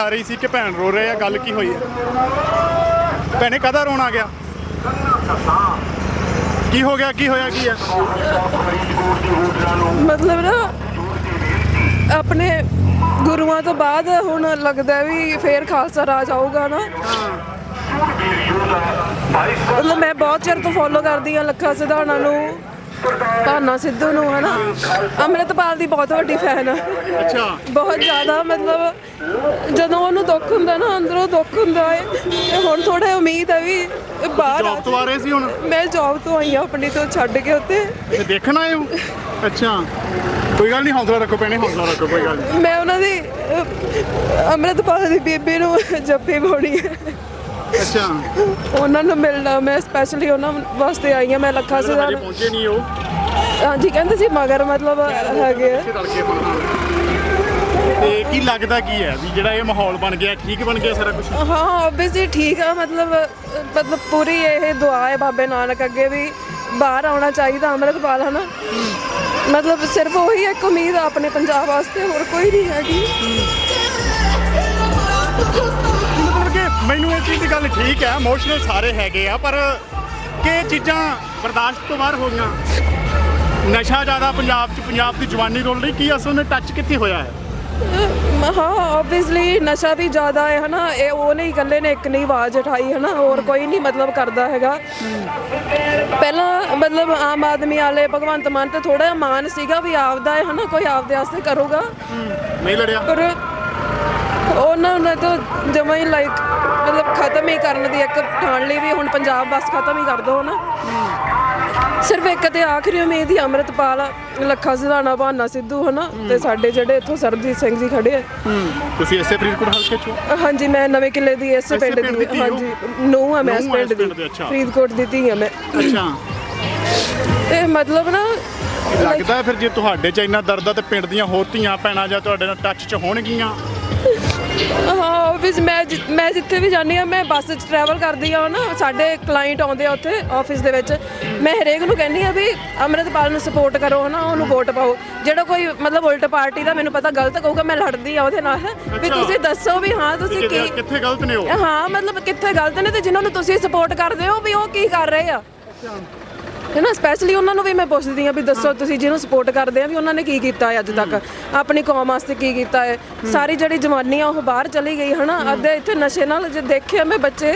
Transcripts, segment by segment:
ਆ ਰਹੀ ਸੀ ਕਿ ਭੈਣ ਰੋ ਰਹੇ ਆ, ਗੱਲ ਕੀ ਹੋਈ ਹੈ? ਭੈਣੇ ਕਦਾ ਰੋਣ ਆ ਗਿਆ? ਕੀ ਹੋ ਗਿਆ, ਕੀ ਹੋਇਆ, ਕੀ ਹੈ? ਮਤਲਬ ਨਾ, ਆਪਣੇ ਗੁਰੂਆਂ ਤੋਂ ਬਾਅਦ ਹੁਣ ਲੱਗਦਾ ਵੀ ਫੇਰ ਖਾਲਸਾ ਰਾਜ ਆਊਗਾ ਨਾ। ਮਤਲਬ ਮੈਂ ਬਹੁਤ ਚਿਰ ਤੋਂ ਫੋਲੋ ਕਰਦੀ ਆ ਲੱਖਾ ਸਿਧਾਣਾ ਨੂੰ। ਭਾਨਾ ਸਿੱਧੂ ਨੂੰ ਹਨਾ? ਅੰਮ੍ਰਿਤਪਾਲ ਦੀ ਬਹੁਤ ਵੱਡੀ ਫੈਨ ਆ। ਅੱਛਾ। ਬਹੁਤ ਜ਼ਿਆਦਾ ਮਤਲਬ ਜਦੋਂ ਉਹਨੂੰ ਦੁੱਖ ਹੁੰਦਾ ਨਾ ਅੰਦਰੋਂ ਦੁੱਖ ਹੁੰਦਾ ਹੈ ਤੇ ਹੁਣ ਥੋੜਾ ਉਮੀਦ ਹੈ ਵੀ ਬਾਹਰ ਜੌਬ ਤੋਂ ਆ ਰਹੇ ਸੀ ਹੁਣ? ਮੈਂ ਜੌਬ ਤੋਂ ਆਈ ਆ ਆਪਣੀ ਤੋਂ ਛੱਡ ਕੇ ਉੱਤੇ ਤੇ ਦੇਖਣ ਆਏ ਹੋ? ਅੱਛਾ। ਕੋਈ ਗੱਲ ਨਹੀਂ ਹੌਸਲਾ ਰੱਖੋ ਭੈਣੇ ਹੌਸਲਾ ਰੱਖੋ ਕੋਈ ਗੱਲ ਨਹੀਂ। ਮੈਂ ਉਹਨਾਂ ਦੀ ਅੰਮ੍ਰਿਤਪਾਲ ਦੀ ਬੀਬੀ ਨੂੰ ਜੱਫੀ ਪਾਉਣੀ ਹੈ। ਅੱਛਾ। ਉਹਨਾਂ ਨੂੰ ਮਿਲਣਾ ਮੈਂ ਸਪੈਸ਼ਲੀ ਉਹਨਾਂ ਵਾਸਤੇ ਆਈ ਹਾਂ ਮੈਂ ਲੱਖਾ ਹਜੇ ਸਿਧਾਣਾ ਪਹੁੰਚੇ ਨਹੀਂ ਉਹ। ਹਾਂਜੀ ਕਹਿੰਦੇ ਸੀ ਮਗਰ ਮਤਲਬ ਹੈਗੇ ਆ। ਇੱਥੇ ਤੜਕੇ ਪਹੁੰਚਣਾ ਤੇ ਕੀ ਲੱਗਦਾ ਕੀ ਹੈ ਵੀ ਜਿਹੜਾ ਇਹ ਮਾਹੌਲ ਬਣ ਗਿਆ ਠੀਕ ਬਣ ਗਿਆ ਸਾਰਾ ਕੁਝ ਹਾਂ ਆਬਵੀਅਸਲੀ ਠੀਕ ਆ ਮਤਲਬ ਮਤਲਬ ਪੂਰੀ ਇਹ ਦੁਆ ਹੈ ਬਾਬੇ ਨਾਨਕ ਅੱਗੇ ਵੀ ਬਾਹਰ ਆਉਣਾ ਚਾਹੀਦਾ ਅੰਮ੍ਰਿਤਪਾਲ ਹਨਾ? ਮਤਲਬ ਸਿਰਫ ਉਹੀ ਇੱਕ ਉਮੀਦ ਆ ਆਪਣੇ ਪੰਜਾਬ ਵਾਸਤੇ ਹੋਰ ਕੋਈ ਨਹੀਂ ਹੈਗੀ। ਮੈਨੂੰ ਇਹ ਚੀਜ਼ ਦੀ ਗੱਲ ਠੀਕ ਹੈ ਇਮੋਸ਼ਨਲ ਸਾਰੇ ਹੈਗੇ ਆ ਪਰ ਕਿ ਚੀਜ਼ਾਂ ਬਰਦਾਸ਼ਤ ਤੋਂ ਬਾਹਰ ਹੋ ਗਈਆਂ? ਨਸ਼ਾ ਜ਼ਿਆਦਾ ਪੰਜਾਬ 'ਚ ਪੰਜਾਬ ਦੀ ਜਵਾਨੀ ਰੋਲ ਰਹੀ ਕੀ ਅਸਲ ਨੇ ਟੱਚ ਕਿੱਥੇ ਹੋਇਆ ਹੈ? ਹਾਂ ਆਬਵੀਅਸਲੀ ਨਸ਼ਾ ਵੀ ਜ਼ਿਆਦਾ ਹੈ ਹਨਾ ਇਹ ਉਹ ਨਹੀਂ ਇਕੱਲੇ ਨੇ ਇੱਕ ਨਹੀਂ ਆਵਾਜ਼ ਉਠਾਈ ਹਨਾ ਹੋਰ ਕੋਈ ਨਹੀਂ ਮਤਲਬ ਕਰਦਾ ਹੈਗਾ। ਪਹਿਲਾਂ ਮਤਲਬ ਆਮ ਆਦਮੀ ਵਾਲੇ ਭਗਵੰਤ ਮਾਨ ਤੇ ਥੋੜਾ ਮਾਨ ਸੀਗਾ ਵੀ ਆਪਦਾ ਹੈ ਹਨਾ ਕੋਈ ਆਪਦੇ ਵਾਸਤੇ ਕਰੂਗਾ। ਨਹੀਂ ਲੜਿਆ। ਪਰ ਉਹਨਾਂ ਨੇ ਤਾਂ ਜਮਾ ਹੀ ਲਾਈਕ ਮਤਲਬ ਖਤਮ ਹੀ ਕਰਨ ਦੀ ਇੱਕ ਠਾਣ ਲਈ ਵੀ ਹੁਣ ਪੰਜਾਬ ਬਸ ਖਤਮ ਹੀ ਕਰ ਦੋ ਹਨਾ। ਸਿਰਫ ਇੱਕ ਤੇ ਆਖਰੀ ਉਮੀਦ ਹੀ ਅੰਮ੍ਰਿਤਪਾਲ ਲੱਖਾ ਸਿਧਾਣਾ ਬਹਾਨਾ ਸਿੱਧੂ ਹਨਾ ਤੇ ਸਾਡੇ ਜਿਹੜੇ ਇੱਥੋਂ ਸਰਬਜੀਤ ਸਿੰਘ ਜੀ ਖੜੇ ਆ। ਤੁਸੀਂ ਇਸੇ ਫਰੀਦਕੋਟ ਹਲਕੇ 'ਚੋਂ? ਹਾਂਜੀ ਮੈਂ ਨਵੇਂ ਕਿਲੇ ਦੀ ਇਸੇ ਪਿੰਡ ਦੀ? ਹਾਂਜੀ ਨੂੰ ਆ ਮੈਂ ਇਸ ਪਿੰਡ ਦੀ। ਫਰੀਦਕੋਟ ਦੀ ਧੀ ਆ ਮੈਂ। ਅੱਛਾ। ਤੇ ਮਤਲਬ ਨਾ ਲੱਗਦਾ ਫਿਰ ਜੇ ਤੁਹਾਡੇ 'ਚ ਇੰਨਾ ਦਰਦ ਆ ਤੇ ਪਿੰਡ ਦੀਆਂ ਹੋਰ ਧੀਆਂ ਭੈਣਾਂ ਜਾਂ ਤੁਹਾਡੇ ਨਾਲ ਟੱਚ 'ਚ ਹੋਣਗੀਆਂ? ਹਾਂ ਆਫਿਸ ਮੈਂ ਜਿ- ਮੈਂ ਜਿੱਥੇ ਵੀ ਜਾਂਦੀ ਆ ਮੈਂ ਬੱਸ 'ਚ ਟਰੈਵਲ ਕਰਦੀ ਆ ਨਾ ਸਾਡੇ ਕਲਾਇੰਟ ਆਉਂਦੇ ਆ ਉੱਥੇ ਆਫਿਸ ਦੇ ਵਿੱਚ। ਮੈਂ ਹਰੇਕ ਨੂੰ ਕਹਿੰਦੀ ਆ ਵੀ ਅੰਮ੍ਰਿਤਪਾਲ ਨੂੰ ਸਪੋਰਟ ਕਰੋ ਹਨਾ ਉਹਨੂੰ ਵੋਟ ਪਾਓ। ਜਿਹੜਾ ਕੋਈ ਮਤਲਬ ਉਲਟ ਪਾਰਟੀ ਦਾ ਮੈਨੂੰ ਪਤਾ ਗਲਤ ਕਹੂਗਾ ਮੈਂ ਲੜਦੀ ਆ ਉਹਦੇ ਨਾਲ। ਵੀ। ਤੁਸੀਂ ਦੱਸੋ ਵੀ ਹਾਂ ਤੁਸੀਂ ਕੀ ਕਿੱਥੇ ਗਲਤ ਨੇ ਉਹ? ਹਾਂ ਮਤਲਬ ਕਿੱਥੇ ਗਲਤ ਨੇ ਤੇ ਜਿਨ੍ਹਾਂ ਨੂੰ ਤੁਸੀਂ ਸਪੋਰਟ ਕਰਦੇ ਹੋ ਵੀ ਉਹ ਕੀ ਕਰ ਰਹੇ ਆ? ਹੈ ਨਾ? ਸਪੈਸ਼ਲੀ ਉਹਨਾਂ ਨੂੰ ਵੀ ਮੈਂ ਪੁੱਛਦੀ ਆ ਵੀ ਦੱਸੋ ਤੁਸੀਂ ਜਿਹਨੂੰ ਸਪੋਰਟ ਕਰਦੇ ਆ ਵੀ ਉਹਨਾਂ ਨੇ ਕੀ ਕੀਤਾ ਹੈ ਅੱਜ ਤੱਕ? ਆਪਣੀ ਕੌਮ ਵਾਸਤੇ ਕੀ ਕੀਤਾ ਹੈ? ਸਾਰੀ ਜਿਹੜੀ ਜਵਾਨੀ ਆ ਉਹ ਬਾਹਰ ਚਲੀ ਗਈ ਹਨਾ ਅੱਧੇ ਇੱਥੇ ਨਸ਼ੇ ਨਾਲ ਜੇ ਦੇਖਿਆ ਮੈਂ ਬੱਚੇ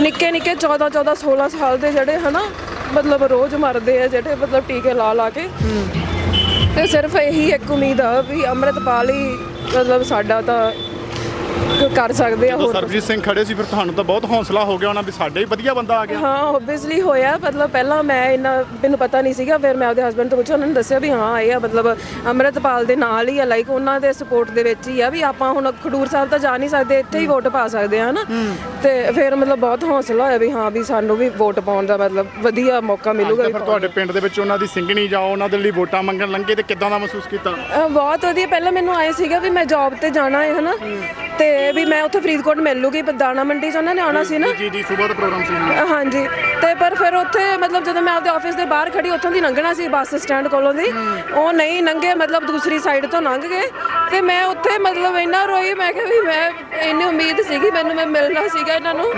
ਨਿੱਕੇ ਨਿੱਕੇ 14 14 16 ਸਾਲ ਦੇ ਜਿਹੜੇ ਹਨਾ ਮਤਲਬ ਰੋਜ਼ ਮਰਦੇ ਆ ਜਿਹੜੇ ਮਤਲਬ ਟੀਕੇ ਲਾ ਲਾ ਕੇ। ਤੇ ਸਿਰਫ ਇਹੀ ਇੱਕ ਉਮੀਦ ਆ ਵੀ ਅੰਮ੍ਰਿਤਪਾਲ ਹੀ ਮਤਲਬ ਸਾਡਾ ਤਾਂ ਕਰ ਸਕਦੇ ਆ ਜਦੋਂ ਹੋਰ ਸਰਬਜੀਤ ਸਿੰਘ ਖੜੇ ਸੀ ਫਿਰ ਤੁਹਾਨੂੰ ਤਾਂ ਬਹੁਤ ਹੌਸਲਾ ਹੋ ਗਿਆ ਉਹਨਾਂ ਵੀ ਸਾਡੇ ਹੀ ਵਧੀਆ ਬੰਦਾ ਆ ਗਿਆ। ਹਾਂ ਓਬਵੀਅਸਲੀ ਹੋਇਆ ਮਤਲਬ ਪਹਿਲਾਂ ਮੈਂ ਇੰਨਾ ਮੈਨੂੰ ਪਤਾ ਨਹੀਂ ਸੀਗਾ ਫਿਰ ਮੈਂ ਆਪਦੇ ਹਸਬੰਡ ਤੋਂ ਪੁੱਛਿਆ ਉਹਨਾਂ ਨੇ ਦੱਸਿਆ ਵੀ ਹਾਂ ਇਹ ਆ ਮਤਲਬ ਅੰਮ੍ਰਿਤਪਾਲ ਦੇ ਨਾਲ ਹੀ ਆ ਲਾਈਕ ਉਹਨਾਂ ਦੇ ਸਪੋਰਟ ਦੇ ਵਿੱਚ ਹੀ ਆ ਵੀ ਆਪਾਂ ਹੁਣ ਖਡੂਰ ਸਾਹਿਬ ਤਾਂ ਜਾ ਨਹੀਂ ਸਕਦੇ ਇੱਥੇ ਹੀ ਵੋਟ ਪਾ ਸਕਦੇ ਆ ਹਨਾ? ਤੇ ਫਿਰ ਮਤਲਬ ਬਹੁਤ ਹੌਸਲਾ ਹੋਇਆ ਵੀ ਹਾਂ ਵੀ ਸਾਨੂੰ ਵੀ ਵੋਟ ਪਾਉਣ ਦਾ ਮਤਲਬ ਵਧੀਆ ਮੌਕਾ ਮਿਲੂਗਾ ਫਿਰ ਤੁਹਾਡੇ ਪਿੰਡ ਦੇ ਵਿੱਚ ਉਹਨਾਂ ਦੀ ਸਿੰਘਣੀ ਜਾਓ ਉਹਨਾਂ ਦੇ ਲਈ ਵੋਟਾਂ ਮੰਗਣ ਲੰਗੇ ਤੇ ਕਿੱਦਾਂ ਦਾ ਮਹਿਸੂਸ ਕੀਤਾ? ਬਹੁਤ ਵਧੀਆ ਪਹਿਲਾਂ ਮੈਨੂੰ ਆਏ ਸੀਗਾ ਵੀ ਮੈਂ ਜੌਬ ਤੇ ਜਾਣਾ ਹੈ ਹਨਾ? ਤੇ ਵੀ ਮੈਂ ਉੱਥੇ ਫਰੀਦਕੋਟ ਮਿਲ ਲੂਗੀ ਦਾਣਾ ਮੰਡੀ 'ਚ ਉਹਨਾਂ ਨੇ ਆਉਣਾ ਸੀ ਨਾ। ਜੀ ਜੀ ਸਵੇਰ ਦਾ ਪ੍ਰੋਗਰਾਮ ਸੀ। ਹਾਂਜੀ। ਤੇ ਪਰ ਫਿਰ ਉੱਥੇ ਮਤਲਬ ਜਦੋਂ ਮੈਂ ਆਪਦੇ ਆਫਿਸ ਦੇ ਬਾਹਰ ਖੜੀ ਉੱਥੋਂ ਦੀ ਲੰਘਣਾ ਸੀ ਬੱਸ ਸਟੈਂਡ ਕੋਲੋਂ ਦੀ। ਉਹ ਨਹੀਂ ਲੰਘੇ ਮਤਲਬ ਦੂਸਰੀ ਸਾਈਡ ਤੋਂ ਲੰਘ ਗਏ। ਤੇ ਮੈਂ ਉੱਥੇ ਮਤਲਬ ਇੰਨਾ ਰੋਈ ਮੈਂ ਕਿਹਾ ਵੀ ਮੈਂ ਇੰਨੀ ਉਮੀਦ ਸੀਗੀ ਮੈਨੂੰ ਮੈਂ ਮਿਲਣਾ ਸੀਗਾ ਇਹਨਾਂ ਨੂੰ।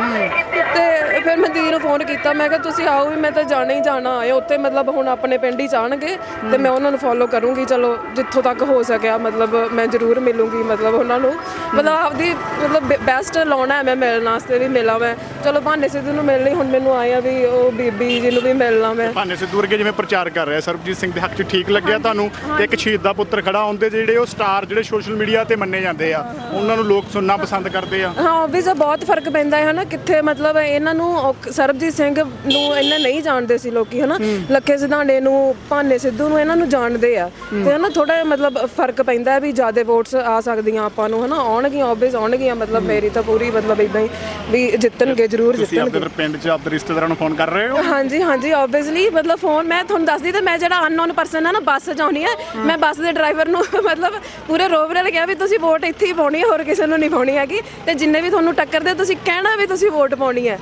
ਤੇ ਫਿਰ ਮੈਂ ਦੀਦੀ ਨੂੰ ਫੋਨ ਕੀਤਾ ਮੈਂ ਕਿਹਾ ਤੁਸੀਂ ਆਓ ਵੀ ਮੈਂ ਤਾਂ ਜਾਣਾ ਹੀ ਜਾਣਾ ਹੈ ਉੱਥੇ ਮਤਲਬ ਹੁਣ ਆਪਣੇ ਪਿੰਡ ਹੀ ਜਾਣਗੇ। ਤੇ ਮੈਂ ਉਹਨਾਂ ਨੂੰ ਫੋਲੋ ਕਰੂੰਗੀ ਚਲੋ ਜਿੱਥੋਂ ਤੱਕ ਹੋ ਸਕਿਆ ਮਤਲਬ ਮੈਂ ਜ਼ਰੂਰ ਮਿਲੂੰਗੀ ਮਤਲਬ ਉਹਨਾਂ ਨੂੰ। ਮਤਲਬ ਆਪਦੀ ਮਤਲਬ ਬੈਸਟ ਲਾਉਣਾ ਮੈਂ ਮਿਲਣ ਵਾਸਤੇ ਵੀ ਮਿਲਾਂ ਮੈਂ। ਚਲੋ ਭਾਨੇ ਸਿੱਧੂ ਨੂੰ ਮਿਲ ਲਈ ਹੁਣ ਮੈਨੂੰ ਆਇਆ ਵੀ ਉਹ ਬੀਬੀ ਜੀ ਨੂੰ ਵੀ ਮਿਲਣਾ ਮੈਂ। ਭਾਨੇ ਸਿੱਧੂ ਵਰਗੇ ਜਿਵੇਂ ਪ੍ਰਚਾਰ ਕਰ ਰਿਹਾ ਸਰਬਜੀਤ ਸਿੰਘ ਦੇ ਹੱਕ 'ਚ ਠੀਕ ਲੱਗਿਆ ਤੁਹਾਨੂੰ? ਕਿ ਇੱਕ ਸ਼ਹੀਦ ਦਾ ਪੁੱਤਰ ਖੜਾ ਹੁੰਦੇ ਜਿਹੜੇ ਉਹ ਸਟਾਰ ਜਿਹੜੇ ਸੋਸ਼ਲ ਮੀਡੀਆ ਤੇ ਮੰਨੇ ਜਾਂਦੇ ਆ ਉਹਨਾਂ ਨੂੰ ਲੋਕ ਸੁਣਨਾ ਪਸੰਦ ਕਰਦੇ ਆ। ਹਾਂ ਆਬਵੀਅਸ ਬਹੁਤ ਫ਼ਰਕ ਪੈਂਦਾ ਹੈ ਹਨਾ? ਕਿੱਥੇ ਮਤਲਬ ਇਹਨਾਂ ਨੂੰ ਸਰਬਜੀਤ ਸਿੰਘ ਨੂੰ ਇਹਨਾਂ ਨਹੀਂ ਜਾਣਦੇ ਸੀ ਲੋਕੀ ਹਨਾ? ਲੱਖੇ ਸਿਧਾਣੇ ਨੂੰ ਭਾਨੇ ਸਿੱਧੂ ਨੂੰ ਇਹਨਾਂ ਨੂੰ ਜਾਣਦੇ ਆ। ਤੇ ਹਨਾ ਥੋੜਾ ਮਤਲਬ ਫ਼ਰਕ ਪੈਂਦਾ ਵੀ ਜ਼ਿਆਦਾ ਵੋਟਸ ਆ ਸਕਦੀਆਂ ਆਪਾਂ ਨੂੰ ਹਨਾ? ਆਉਣਗੀਆਂ ਆਬਵੀਅਸ ਆਉਣਗੀਆਂ ਮਤਲਬ ਮੇਰੀ ਤਾਂ ਪੂਰੀ ਮਤਲਬ ਇਦਾਂ ਹੀ ਵੀ ਜਿੱਤਣਗੇ ਜ਼ਰੂਰ ਤੁਸੀਂ ਆਪਣੇ ਜਿੱਤਣਗੇ। ਫਿਰ ਪਿੰਡ 'ਚ ਆਪਣੇ ਰਿਸ਼ਤੇਦਾਰਾਂ ਨੂੰ ਫੋਨ ਕਰ ਰਹੇ ਹੋ? ਹਾਂਜੀ ਹਾਂਜੀ ਆਬਵੀਅਸਲੀ ਮਤਲਬ ਫੋਨ ਮੈਂ ਤੁਹਾਨੂੰ ਦੱਸਦੀ ਤੇ ਮੈਂ ਜਿਹੜਾ ਅਨਨੋਨ ਪਰਸਨ ਹੈ ਨਾ ਬੱਸ ਜਾਉਣੀ ਹੈ। ਮੈਂ ਬੱਸ ਦੇ ਡਰਾਈਵਰ ਨੂੰ ਮਤਲਬ ਪੂਰੇ ਰੋਬ ਨਾਲ ਕਿਹਾ ਵੀ ਤੁਸੀਂ ਵੋਟ ਇੱਥੇ ਹੀ ਪਾਉਣੀ ਹੈ ਹੋਰ ਕਿਸੇ ਨੂੰ ਨਹੀਂ ਪਾਉਣੀ ਹੈਗੀ। ਤੇ ਜਿੰਨੇ ਵੀ ਤੁਹਾਨੂੰ ਟੱਕਰਦੇ ਤੁਸੀਂ ਕਹਿਣਾ ਵੀ ਤੁਸੀਂ ਵੋਟ ਪਾਉਣੀ ਹੈ।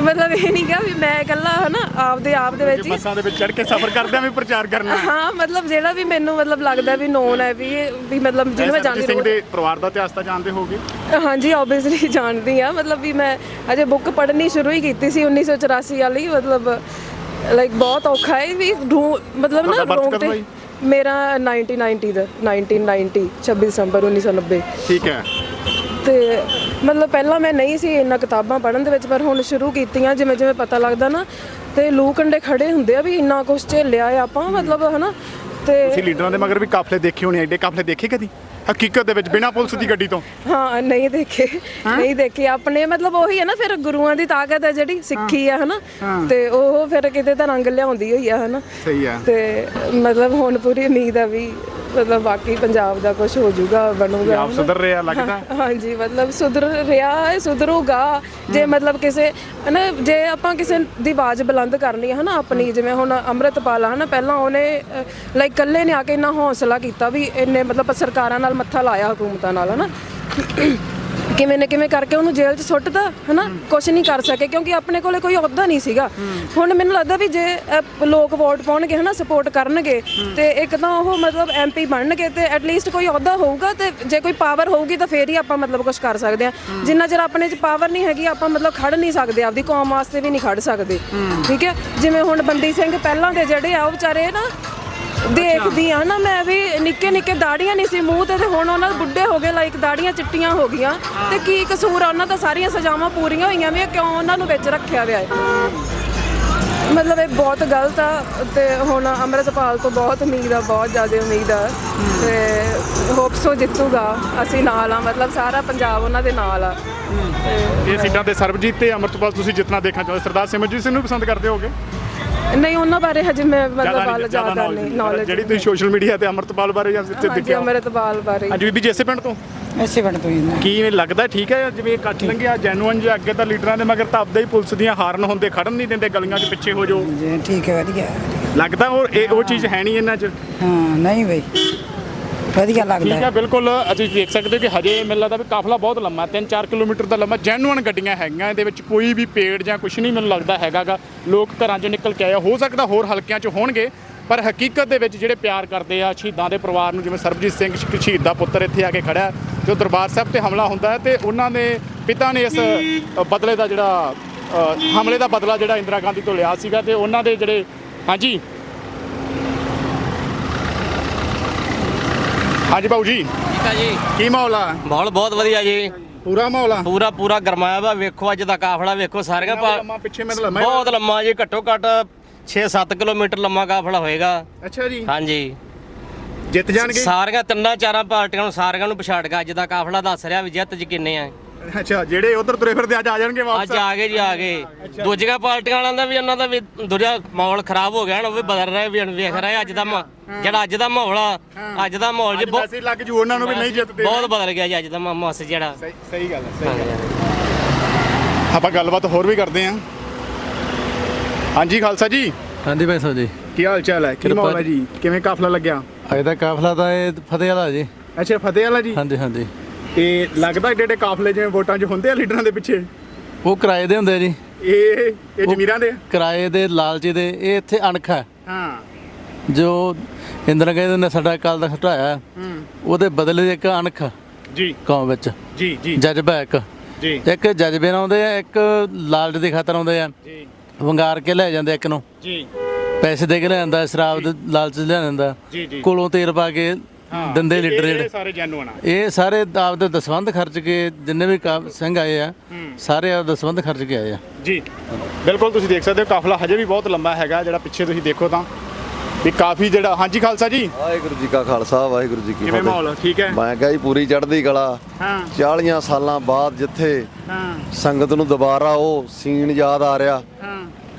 ਮਤਲਬ ਇਹ ਨਹੀਂ ਕਿਹਾ ਵੀ ਮੈਂ ਇਕੱਲਾ ਹਨਾ ਆਪਦੇ ਆਪ ਦੇ ਵਿੱਚ ਹੀ। ਬੱਸਾਂ ਦੇ ਵਿੱਚ ਚੜ ਕੇ ਸਫ਼ਰ ਕਰਦਿਆਂ ਵੀ ਪ੍ਰਚਾਰ ਕਰਨਾ। ਹਾਂ ਮਤਲਬ ਜਿਹੜਾ ਵੀ ਮੈਨੂੰ ਮਤਲਬ ਲੱਗਦਾ ਵੀ ਨੋਨ ਹੈ ਵੀ ਇਹ- ਵੀ ਮਤਲਬ ਜਿਹਨੂੰ ਮੈਂ ਜਾਣਦੀ ਸਰਬਜੀਤ ਸਿੰਘ ਦੇ ਪਰਿਵਾਰ ਦਾ ਇਤਿਹਾਸ ਤਾਂ ਜਾਣਦੇ ਹੋਗੇ। ਹਾਂਜੀ ਆਬਵੀਅਸਲੀ ਜਾਣਦੀ ਆ ਮਤਲਬ ਵੀ ਮੈਂ ਅਜੇ ਬੁੱਕ ਪੜ੍ਹਨੀ ਸ਼ੁਰੂ ਹੀ ਕੀਤੀ ਸੀ 1984 ਵਾਲੀ। ਮਤਲਬ ਲਾਈਕ ਬਹੁਤ ਔਖਾ ਹੈ। ਵੀ ਢੂੰ- ਮਤਲਬ ਨਾ ਤੁਹਾਡਾ birth ਰੋਂਗਟੇ- ਕਦੋਂ ਹੋਈ? ਮੇਰਾ 1990 ਦਾ 1990 26 ਦਸੰਬਰ 1990 ਠੀਕ ਹੈ। ਤੇ ਮਤਲਬ ਪਹਿਲਾਂ ਮੈਂ ਨਹੀਂ ਸੀ ਇੰਨਾ ਕਿਤਾਬਾਂ ਪੜ੍ਹਨ ਦੇ ਵਿੱਚ ਪਰ ਹੁਣ ਸ਼ੁਰੂ ਕੀਤੀਆਂ ਜਿਵੇਂ ਜਿਵੇਂ ਪਤਾ ਲੱਗਦਾ ਨਾ ਤੇ ਲੂ ਕੰਡੇ ਖੜੇ ਹੁੰਦੇ ਆ ਵੀ ਇੰਨਾ ਕੁਝ ਝੇਲਿਆ ਆ ਆਪਾਂ। ਮਤਲਬ ਹਨਾ ਤੇ ਤੁਸੀਂ ਲੀਡਰਾਂ ਦੇ ਮਗਰ ਵੀ ਕਾਫਲੇ ਦੇਖੇ ਹੋਣੇ ਐਡੇ ਕਾਫਲੇ ਦੇਖੇ ਕਦੀ? ਹਕੀਕਤ ਦੇ ਵਿੱਚ ਬਿਨਾਂ ਪੁਲਿਸ ਦੀ ਗੱਡੀ ਤੋਂ? ਹਾਂ ਨਹੀਂ ਦੇਖੇ ਨਹੀਂ ਦੇਖੇ। ਆਪਣੇ ਮਤਲਬ ਉਹੀ ਹੈ ਨਾ ਫਿਰ ਗੁਰੂਆਂ ਦੀ ਤਾਕਤ ਹੈ ਜਿਹੜੀ ਸਿੱਖੀ ਆ ਹਨਾ? ਤੇ ਉਹ ਫਿਰ ਕਿਤੇ ਤਾਂ ਰੰਗ ਲਿਆਉਂਦੀ ਹੋਈ ਆ ਹਨਾ? ਸਹੀ ਹੈ ਤੇ ਮਤਲਬ ਹੁਣ ਪੂਰੀ ਉਮੀਦ ਆ ਵੀ ਮਤਲਬ ਬਾਕੀ ਪੰਜਾਬ ਦਾ ਕੁਝ ਹੋ ਜਾਊਗਾ ਬਣੂਗਾ। ਆਪ ਸੁਧਰ ਰਿਹਾ ਲੱਗਦਾ? ਹਾਂਜੀ ਮਤਲਬ ਸੁਧਰ ਰਿਹਾ ਹੈ ਸੁਧਰੂਗਾ। ਜੇ ਮਤਲਬ ਕਿਸੇ ਨਾ ਜੇ ਆਪਾਂ ਕਿਸੇ ਦੀ ਆਵਾਜ਼ ਬੁਲੰਦ ਕਰਨੀ ਹੈ ਹਨਾ ਆਪਣੀ ਜਿਵੇਂ ਹੁਣ ਅੰਮ੍ਰਿਤਪਾਲ ਹਨਾ ਪਹਿਲਾਂ ਉਹਨੇ ਲਾਈਕ ਇਕੱਲੇ ਨੇ ਆ ਕੇ ਇੰਨਾ ਹੌਸਲਾ ਕੀਤਾ ਵੀ ਇੰਨੇ ਮਤਲਬ ਸਰਕਾਰਾਂ ਨਾਲ ਮੱਥਾ ਲਾਇਆ ਹਕੂਮਤਾਂ ਨਾਲ ਹਨਾ। ਕਿਵੇਂ ਨਾ ਕਿਵੇਂ ਕਰਕੇ ਉਹਨੂੰ ਜੇਲ੍ਹ 'ਚ ਸੁੱਟਦਾ ਹਨਾ? ਕੁਝ ਨਹੀਂ ਕਰ ਸਕੇ ਕਿਉਂਕਿ ਆਪਣੇ ਕੋਲੇ ਕੋਈ ਅਹੁਦਾ ਨਹੀਂ ਸੀਗਾ। ਹੁਣ ਮੈਨੂੰ ਲੱਗਦਾ ਵੀ ਜੇ ਅਹ, ਲੋਕ ਵੋਟ ਪਾਉਣਗੇ ਹਨਾ ਸਪੋਰਟ ਕਰਨਗੇ ਤੇ ਇੱਕ ਤਾਂ ਉਹ ਮਤਲਬ ਐਮਪੀ ਬਣਨਗੇ ਤੇ ਐਟਲੀਸਟ ਕੋਈ ਅਹੁਦਾ ਹੋਊਗਾ ਤੇ ਜੇ ਕੋਈ ਪਾਵਰ ਹੋਊਗੀ ਤਾਂ ਫੇਰ ਹੀ ਆਪਾਂ ਮਤਲਬ ਕੁਝ ਕਰ ਸਕਦੇ ਆ ਜਿੰਨਾ ਚਿਰ ਆਪਣੇ 'ਚ ਪਾਵਰ ਨਹੀਂ ਹੈਗੀ ਆਪਾਂ ਮਤਲਬ ਖੜ ਨਹੀਂ ਸਕਦੇ ਆਪਦੀ ਕੌਮ ਵਾਸਤੇ ਵੀ ਨਹੀਂ ਖੜ ਸਕਦੇ। ਠੀਕ ਹੈ? ਜਿਵੇਂ ਹੁਣ ਬੰਦੀ ਸਿੰਘ ਪਹਿਲਾਂ ਦੇ ਜਿਹੜੇ ਆ ਉਹ ਵਿਚਾਰੇ ਨਾ ਦੇਖਦੀ ਆ ਨਾ ਮੈਂ ਵੀ, ਨਿੱਕੇ ਨਿੱਕੇ ਦਾੜੀਆਂ ਨਹੀਂ ਸੀ ਮੂੰਹ ਤੇ ਤੇ ਹੁਣ ਉਹਨਾਂ ਦੇ ਬੁੱਢੇ ਹੋ ਗਏ ਲਾਈਕ ਦਾੜੀਆਂ ਚਿੱਟੀਆਂ ਹੋ ਗਈਆਂ। ਤੇ ਕੀ ਕਸੂਰ ਆ, ਉਹਨਾਂ ਦਾ ਸਾਰੀਆਂ ਸਜ਼ਾਵਾਂ ਪੂਰੀਆਂ ਹੋਈਆਂ ਵੀ ਕਿਉਂ ਉਹਨਾਂ ਨੂੰ ਵਿੱਚ ਰੱਖਿਆ ਗਿਆ ਹੈ ਮਤਲਬ ਇਹ ਬਹੁਤ ਗਲਤ ਆ ਤੇ ਹੁਣ ਅੰਮ੍ਰਿਤਪਾਲ ਤੋਂ ਬਹੁਤ ਉਮੀਦ ਆ, ਬਹੁਤ ਜ਼ਿਆਦਾ ਉਮੀਦ ਆ ਤੇ ਹੋਪਸੋ ਜਿੱਤੂਗਾ, ਅਸੀਂ ਨਾਲ ਆ, ਮਤਲਬ ਸਾਰਾ ਪੰਜਾਬ ਉਹਨਾਂ ਦੇ ਨਾਲ ਆ। ਇਹ ਸੀਟਾਂ ਤੇ ਸਰਬਜੀਤ ਤੇ ਅਮਰਤਪਾਲ ਤੁਸੀਂ ਜਿੱਤਣਾ ਦੇਖਣਾ ਚਾਹੁੰਦੇ ਸਰਦਾਰ ਸਿਮਰਜੀਤ ਸਿੰਘ ਨੂੰ ਪਸੰਦ ਕਰਦੇ ਹੋਗੇ ਨਹੀਂ ਉਹਨਾਂ ਬਾਰੇ ਹਜੇ ਮੈਂ ਮਤਲਬ ਗੱਲ ਜ਼ਿਆਦਾ ਨਹੀਂ ਨੌਲੇਜ ਜਿਹੜੀ ਤੁਸੀਂ ਸੋਸ਼ਲ ਮੀਡੀਆ ਤੇ ਅਮਰਤਪਾਲ ਬਾਰੇ ਜਾਂ ਜਿੱਥੇ ਹਾਂਜੀ ਦੇਖਿਆ? ਅੰਮ੍ਰਿਤਪਾਲ ਬਾਰੇ। ਅੱਜ ਬੀਬੀ ਜੇਸੇ ਪਿੰਡ ਤੋਂ? ਐਸੇ ਪਿੰਡ ਤੋਂ ਹੀ ਨੇ ਕੀ ਲੱਗਦਾ ਠੀਕ ਹੈ ਜਿਵੇਂ ਇਕੱਠ ਲੰਘਿਆ? ਜੈਨੂਅਨ ਜੇ ਅੱਗੇ ਤਾਂ ਲੀਡਰਾਂ ਦੇ ਮਗਰ ਤਾਂ ਆਪਦਾ ਹੀ ਪੁਲਿਸ ਦੀਆਂ ਹਾਰਨ ਹੁੰਦੇ ਖੜਨ ਨਹੀਂ ਦਿੰਦੇ ਗਲੀਆਂ 'ਚ ਪਿੱਛੇ ਹੋ ਜਾਓ। ਜੀ ਠੀਕ ਹੈ ਵਧੀਆ। ਲੱਗਦਾ ਉਹ ਇਹ ਉਹ ਚੀਜ਼ ਹੈ ਨਹੀਂ ਇਹਨਾਂ 'ਚ? ਹਾਂ ਨਹੀਂ ਬਈ। ਵਧੀਆ ਲੱਗਦਾ ਠੀਕ ਹੈ ਬਿਲਕੁਲ। ਅਸੀਂ ਦੇਖ ਸਕਦੇ ਹੋ ਕਿ ਹਜੇ ਮੈਨੂੰ ਲੱਗਦਾ ਵੀ ਕਾਫਲਾ ਬਹੁਤ ਲੰਮਾ 3-4 ਕਿਲੋਮੀਟਰ ਦਾ ਲੰਮਾ। ਜੈਨੂਅਨ ਗੱਡੀਆਂ ਹੈਗੀਆਂ ਇਹਦੇ ਵਿੱਚ ਕੋਈ ਵੀ ਪੇੜ ਜਾਂ ਕੁਝ ਨਹੀਂ ਮੈਨੂੰ ਲੱਗਦਾ ਹੈਗਾਗਾ। ਲੋਕ ਘਰਾਂ 'ਚੋਂ ਨਿਕਲ ਕੇ ਆਏ। ਹੋ ਸਕਦਾ ਹੋਰ ਹਲਕਿਆਂ 'ਚ ਹੋਣਗੇ ਪਰ ਹਕੀਕਤ ਦੇ ਵਿੱਚ ਜਿਹੜੇ ਪਿਆਰ ਕਰਦੇ ਆ ਸ਼ਹੀਦਾਂ ਦੇ ਪਰਿਵਾਰ ਨੂੰ ਜਿਵੇਂ ਸਰਬਜੀਤ ਸਿੰਘ ਸ਼ਹੀਦ ਦਾ ਪੁੱਤਰ ਇੱਥੇ ਆ ਕੇ ਖੜਾ ਜੋ ਦਰਬਾਰ ਸਾਹਿਬ ਤੇ ਹਮਲਾ ਹੁੰਦਾ ਹੈ ਤੇ ਉਹਨਾਂ ਦੇ ਪਿਤਾ ਨੇ ਇਸ ਬਦਲੇ ਦਾ ਜਿਹੜਾ ਹਮਲੇ ਦਾ ਬਦਲਾ ਜਿਹੜਾ ਇੰਦਰਾ ਗਾਂਧੀ ਤੋਂ ਲਿਆ ਸੀਗਾ ਤੇ ਉਹਨਾਂ ਦੇ ਜਿਹੜੇ ਹਾਂਜੀ? ਹਾਂਜੀ ਬਾਊ ਜੀ। ਠੀਕ ਆ ਜੀ। ਕੀ ਮਾਹੌਲ ਆ? ਮਾਹੌਲ ਬਹੁਤ ਵਧੀਆ ਜੀ। ਪੂਰਾ ਮਾਹੌਲ ਆ? ਪੂਰਾ ਪੂਰਾ ਗਰਮਾਇਆ ਵਾ। ਵੇਖੋ ਅੱਜ ਦਾ ਕਾਫਲਾ ਵੇਖੋ ਸਾਰੀਆਂ ਪਾ- ਲੰਮਾ ਪਿੱਛੇ ਮੈਨੂੰ ਲੰਮਾ ਬਹੁਤ ਲੰਮਾ ਜੀ ਘੱਟੋ ਘੱਟ 6-7 ਕਿਲੋਮੀਟਰ ਲੰਮਾ ਕਾਫਲਾ ਹੋਏਗਾ। ਅੱਛਾ ਜੀ। ਹਾਂਜੀ। ਜਿੱਤ ਜਾਣਗੇ? ਸਾਰੀਆਂ ਤਿੰਨਾਂ ਚਾਰਾਂ ਪਾਰਟੀਆਂ ਨੂੰ ਸਾਰੀਆਂ ਨੂੰ ਪਛਾੜ ਕੇ ਅੱਜ ਦਾ ਕਾਫਲਾ ਦੱਸ ਰਿਹਾ ਵੀ ਜਿੱਤ ਚ ਕਿੰਨੇ ਆ। ਅੱਛਾ ਜਿਹੜੇ ਉਧਰ ਤੁਰੇ ਫਿਰਦੇ ਅੱਜ ਆ ਜਾਣਗੇ ਵਾਪਸ? ਅੱਜ ਆ ਗਏ ਜੀ ਆ ਗਏ। ਦੂਜੀਆਂ ਪਾਰਟੀਆਂ ਵਾਲਿਆਂ ਦਾ ਵੀ ਉਹਨਾਂ ਦਾ ਵੀ ਦੂਜਾ ਮਾਹੌਲ ਖਰਾਬ ਹੋ ਗਿਆ ਉਹ ਵੀ ਬਦਲ ਰਹੇ ਵੀ ਵੇਖ ਰਹੇ ਅੱਜ ਦਾ ਮਾ- ਜਿਹੜਾ ਅੱਜ ਦਾ ਮਾਹੌਲ ਆ ਅੱਜ ਦਾ ਮਾਹੌਲ ਜੀ ਬਹੁਤ ਵੈਸੇ ਹੀ ਲੱਗ ਜੂ ਉਹਨਾਂ ਨੂੰ ਵੀ ਨਹੀਂ ਜਿੱਤਦੇ। ਬਹੁਤ ਬਦਲ ਗਿਆ ਜੀ ਅੱਜ ਦਾ ਮਾ- ਮਾਹੌਲ ਜਿਹੜਾ। ਸਹੀ ਸਹੀ ਗੱਲ ਹੈ ਸਹੀ ਗੱਲ। ਹੈ। ਆਪਾਂ ਗੱਲਬਾਤ ਹੋਰ ਵੀ ਕਰਦੇ ਹਾਂ। ਹਾਂਜੀ ਖਾਲਸਾ ਜੀ। ਹਾਂਜੀ ਭਾਈ ਸਾਹਿਬ ਜੀ। ਕੀ ਹਾਲ ਚਾਲ ਹੈ? ਕੀ ਕਿਰਪਾ ਮਾਹੌਲ ਹੈ ਜੀ? ਕਿਵੇਂ ਕਾਫਲਾ ਲੱਗਿਆ? ਅੱਜ ਦਾ ਕਾਫਲਾ ਤਾਂ ਇਹ ਫਤਿਹ ਵਾਲਾ ਜੀ। ਅੱਛਾ ਫਤਿਹ ਵਾਲਾ ਜੀ? ਹਾਂਜੀ ਹਾਂਜੀ। ਤੇ ਲੱਗਦਾ ਏਡੇ ਏਡੇ ਕਾਫਲੇ ਜਿਵੇਂ ਵੋਟਾਂ 'ਚ ਹੁੰਦੇ ਆ ਲੀਡਰਾਂ ਦੇ ਪਿੱਛੇ? ਉਹ ਕਿਰਾਏ ਦੇ ਹੁੰਦੇ ਆ ਜੀ। ਇਹ ਇਹ ਜ਼ਮੀਰਾਂ ਦੇ? ਆ? ਕਿਰਾਏ ਦੇ ਲਾਲਚੀ ਦੇ ਇਹ ਇੱਥੇ ਅਣਖ ਹੈ। ਹਾਂ। ਜੋ ਇੰਦਰਾ ਗਾਂਧੀ ਨੇ ਸਾਡਾ ਕਾਲ ਦਾ ਹਟਾਇਆ ਉਹਦੇ ਬਦਲੇ ਇੱਕ ਅਣਖ ਜੀ। ਕੌਮ ਵਿੱਚ। ਜੀ ਜੀ। ਜਜ਼ਬਾ ਇੱਕ। ਜੀ। ਇੱਕ ਜਜ਼ਬੇ ਨਾਲ ਆਉਂਦੇ ਆ ਇੱਕ ਲਾਲਚ ਦੇ ਖਾਤਰ ਆਉਂਦੇ ਆ। ਜੀ। ਵੰਗਾਰ ਕੇ ਲੈ ਜਾਂਦੇ ਇੱਕ ਨੂੰ। ਜੀ। ਪੈਸੇ ਦੇ ਕੇ ਲੈ ਜਾਂਦਾ ਸ਼ਰਾਬ ਦੇ ਲਾਲਚ ਲੈ ਜਾਂਦਾ। ਜੀ ਜੀ। ਕੋਲੋਂ ਤੇਲ ਪਾ ਕੇ ਦਿੰਦੇ ਲੀਡਰ ਇਹ ਜਿਹੜੇ ਸਾਰੇ ਜੈਨੂਅਨ ਆ। ਇਹ ਸਾਰੇ ਆਪਦੇ ਦਸਵੰਧ ਖਰਚ ਕੇ ਜਿੰਨੇ ਵੀ ਸਿੰਘ ਆਏ ਆ ਸਾਰੇ ਆਪਦੇ ਦਸਵੰਧ ਖਰਚ ਕੇ ਆਏ ਆ। ਜੀ। ਬਿਲਕੁਲ ਤੁਸੀਂ ਦੇਖ ਸਕਦੇ ਹੋ ਕਾਫਲਾ ਹਜੇ ਵੀ ਬਹੁਤ ਲੰਬਾ ਹੈਗਾ ਜਿਹੜਾ ਪਿੱਛੇ ਤੁਸੀਂ ਦੇਖੋ ਤਾਂ। ਵੀ ਕਾਫੀ ਜਿਹੜਾ ਹਾਂਜੀ ਖਾਲਸਾ ਜੀ? ਵਾਹਿਗੁਰੂ ਜੀ ਕਾ ਖਾਲਸਾ ਵਾਹਿਗੁਰੂ ਜੀ ਕੀ ਕਿਵੇਂ ਮਾਹੌਲ ਠੀਕ ਹੈ। ਮੈਂ ਕਿਹਾ ਜੀ ਪੂਰੀ ਚੜ੍ਹਦੀ ਕਲਾ। ਹਾਂ। 40 ਸਾਲਾਂ ਬਾਅਦ ਜਿੱਥੇ ਹਾਂ। ਸੰਗਤ ਨੂੰ ਦੁਬਾਰਾ ਉਹ ਸੀਨ ਯਾਦ ਆ ਰਿਹਾ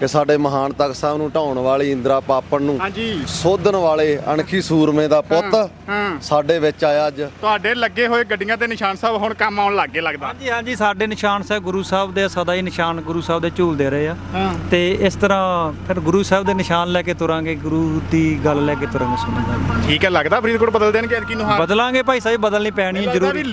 ਕਿ ਸਾਡੇ ਮਹਾਨ ਤਖਤ ਸਾਹਿਬ ਨੂੰ ਢਾਉਣ ਵਾਲੀ ਇੰਦਰਾ ਪਾਪਣ ਨੂੰ ਹਾਂਜੀ। ਸੋਧਣ ਵਾਲੇ ਅਣਖੀ ਸੂਰਮੇ ਦਾ ਪੁੱਤ ਹਾਂ। ਸਾਡੇ ਵਿੱਚ ਆਇਆ ਅੱਜ। ਤੁਹਾਡੇ ਲੱਗੇ ਹੋਏ ਗੱਡੀਆਂ ਤੇ ਨਿਸ਼ਾਨ ਸਾਹਿਬ ਹੁਣ ਕੰਮ ਆਉਣ ਲੱਗੇ ਲੱਗਦਾ। ਹਾਂਜੀ ਹਾਂਜੀ ਸਾਡੇ ਨਿਸ਼ਾਨ ਸਾਹਿਬ ਗੁਰੂ ਸਾਹਿਬ ਦੇ ਸਦਾ ਹੀ ਨਿਸ਼ਾਨ ਗੁਰੂ ਸਾਹਿਬ ਦੇ ਝੂਲਦੇ ਰਹੇ ਆ। ਹਾਂ। ਤੇ ਇਸ ਤਰ੍ਹਾਂ ਫਿਰ ਗੁਰੂ ਸਾਹਿਬ ਦੇ ਨਿਸ਼ਾਨ ਲੈ ਕੇ ਤੁਰਾਂਗੇ ਗੁਰੂ ਦੀ ਗੱਲ ਲੈ ਕੇ ਤੁਰਾਂਗੇ ਸੁਣਾਂਗੇ ਠੀਕ ਹੈ ਲੱਗਦਾ ਫਰੀਦਕੋਟ ਬਦਲ ਦੇਣਗੇ ਐਤਕੀ ਨੂੰ ਬਦਲਾਂਗੇ ਭਾਈ ਸਾਹਿਬ ਬਦਲਣੀ ਪੈਣੀ ਜ਼ਰੂਰ।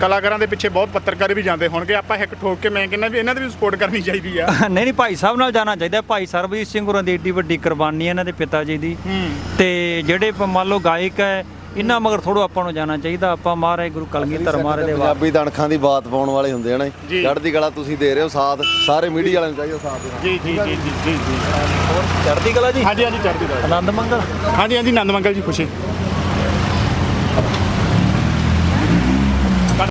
ਕਲਾਕਾਰਾਂ ਦੇ ਪਿੱਛੇ ਬਹੁਤ ਪੱਤਰਕਾਰ ਵੀ ਜਾਂਦੇ ਹੋਣਗੇ। ਆਪਾਂ ਇੱਕ ਠੋਕ ਕੇ ਮੈਂ ਕਹਿੰਦਾ ਵੀ ਇਹਨਾਂ ਦੀ ਵੀ ਸਪੋਰਟ ਕਰਨੀ ਚਾਹੀਦੀ ਆ। ਨਹੀਂ ਨਹੀਂ ਭਾਈ ਸਾਹਿਬ ਨਾਲ ਜਾਣਾ ਚਾਹੀਦਾ ਭਾਈ ਸਰਬਜੀਤ ਸਿੰਘ ਹੋਰਾਂ ਦੀ ਏਡੀ ਵੱਡੀ ਕੁਰਬਾਨੀ ਹੈ ਇਹਨਾਂ ਦੇ ਪਿਤਾ ਜੀ ਦੀ। ਹੂੰ। ਤੇ ਜਿਹੜੇ ਮੰਨ ਲਓ ਗਾਇਕ ਹੈ ਇੰਨਾ ਮਗਰ ਥੋੜੋ ਆਪਾਂ ਨੂੰ ਜਾਣਾ ਚਾਹੀਦਾ। ਆਪਾਂ ਮਹਾਰਾਜ ਗੁਰੂ ਕਲਗੀਧਰ ਮਹਾਰਾਜ ਦੇ ਪੰਜਾਬੀ ਤਾਂ ਅਣਖਾਂ ਦੀ ਬਾਤ ਪਾਉਣ ਵਾਲੇ ਹੁੰਦੇ ਆ ਨਾ। ਜੀ। ਚੜ੍ਹਦੀ ਕਲਾ ਤੁਸੀਂ ਦੇ ਰਹੇ ਹੋ ਸਾਥ ਸਾਰੇ ਮੀਡੀਆ ਵਾਲਿਆਂ ਨੂੰ ਚਾਹੀਦਾ ਸਾਥ ਦੇਣਾ। ਜੀ ਜੀ ਜੀ ਜੀ ਜੀ ਜੀ। ਚੜ੍ਹਦੀ ਕਲਾ ਜੀ? ਹਾਂਜੀ ਹਾਂਜੀ ਚੜ੍ਹਦੀ ਕਲਾ ਆਨੰਦ ਮੰਗਲ? ਹਾਂਜੀ ਹਾਂਜੀ ਆਨੰਦ ਮੰਗਲ ਜੀ ਖੁਸ਼ੀ।